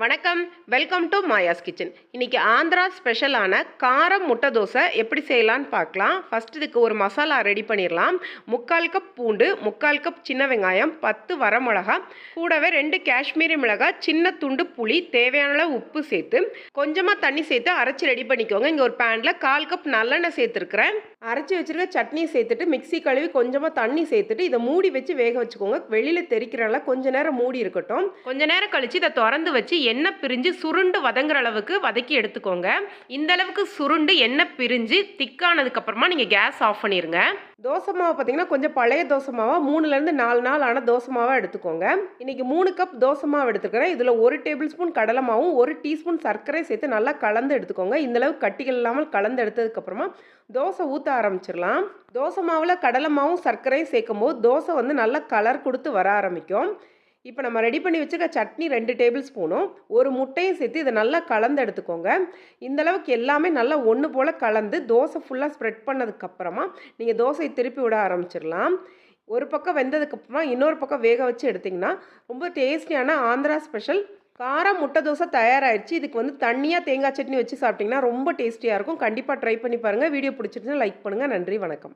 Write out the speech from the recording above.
வணக்கம். Welcome to Maya's kitchen இன்றைக்கி ஆந்திரா ஸ்பெஷலான காரம் முட்டை தோசை எப்படி செய்யலான்னு பார்க்கலாம். ஃபஸ்ட் இதுக்கு ஒரு மசாலா ரெடி பண்ணிடலாம். முக்கால் கப் பூண்டு முக்கால் கப் சின்ன வெங்காயம் பத்து வரமிளகா கூடவே ரெண்டு காஷ்மீரி மிளகாய் சின்ன துண்டு புளி தேவையான அளவு உப்பு சேர்த்து கொஞ்சமாக தண்ணி சேர்த்து அரைச்சி ரெடி பண்ணிக்கோங்க. இங்கே ஒரு பேனில் கால் கப் நல்லெண்ணெய் சேர்த்துருக்குறேன். அரைச்சி வச்சுருக்க சட்னி சேர்த்துட்டு மிக்ஸி கழுவி கொஞ்சமாக தண்ணி சேர்த்துட்டு இதை மூடி வச்சு வேக வச்சுக்கோங்க. வெளியில் தெரிக்கிறனால கொஞ்ச நேரம் மூடி இருக்கட்டும். கொஞ்ச நேரம் கழித்து இதை திறந்து வச்சு எண்ணெய் பிரிஞ்சு சுருண்டு வதங்குற அளவுக்கு வதக்கி எடுத்துக்கோங்க. இந்த அளவுக்கு சுருண்டு எண்ணெய் பிரிஞ்சு திக்கானதுக்கு அப்புறமா நீங்கள் கேஸ் ஆஃப் பண்ணிடுங்க தோசை மாவு பார்த்தீங்கன்னா கொஞ்சம் பழைய தோசை மாவா மூணுலேருந்து நாலு நாள் ஆன தோசை மாவாக எடுத்துக்கோங்க. இன்னைக்கு மூணு கப் தோசை மாவு எடுத்துக்கிறேன் இதில் ஒரு டேபிள் ஸ்பூன் கடலை மாவும் ஒரு டீஸ்பூன் சர்க்கரை சேர்த்து நல்லா கலந்து எடுத்துக்கோங்க. இந்த அளவுக்கு கட்டிகள் இல்லாமல் கலந்து எடுத்ததுக்கப்புறமா தோசை ஊற்ற ஆரம்பிச்சிடலாம். தோசை மாவில் கடலை மாவும் சர்க்கரையும் சேர்க்கும் போது தோசை வந்து நல்லா கலர் கொடுத்து வர ஆரம்பிக்கும். இப்போ நம்ம ரெடி பண்ணி வச்சுருக்க சட்னி ரெண்டு டேபிள் ஸ்பூனும் ஒரு முட்டையும் சேர்த்து இதை நல்லா கலந்து எடுத்துக்கோங்க. இந்த அளவுக்கு எல்லாமே நல்லா ஒன்று போல் கலந்து தோசை ஃபுல்லாக ஸ்ப்ரெட் பண்ணதுக்கப்புறமா நீங்கள் தோசையை திருப்பி விட ஆரம்பிச்சிடலாம். ஒரு பக்கம் வெந்ததுக்கப்புறமா இன்னொரு பக்கம் வேக வச்சு எடுத்திங்கன்னா ரொம்ப டேஸ்டியான ஆந்திரா ஸ்பெஷல் காரம் முட்டை தோசை தயாராகிடுச்சு இதுக்கு வந்து தண்ணியாக தேங்காய் சட்னி வச்சு சாப்பிட்டிங்கன்னா ரொம்ப டேஸ்டியாக இருக்கும். கண்டிப்பாக ட்ரை பண்ணி பாருங்கள் வீடியோ பிடிச்சிருந்தா லைக் பண்ணுங்கள் நன்றி வணக்கம்.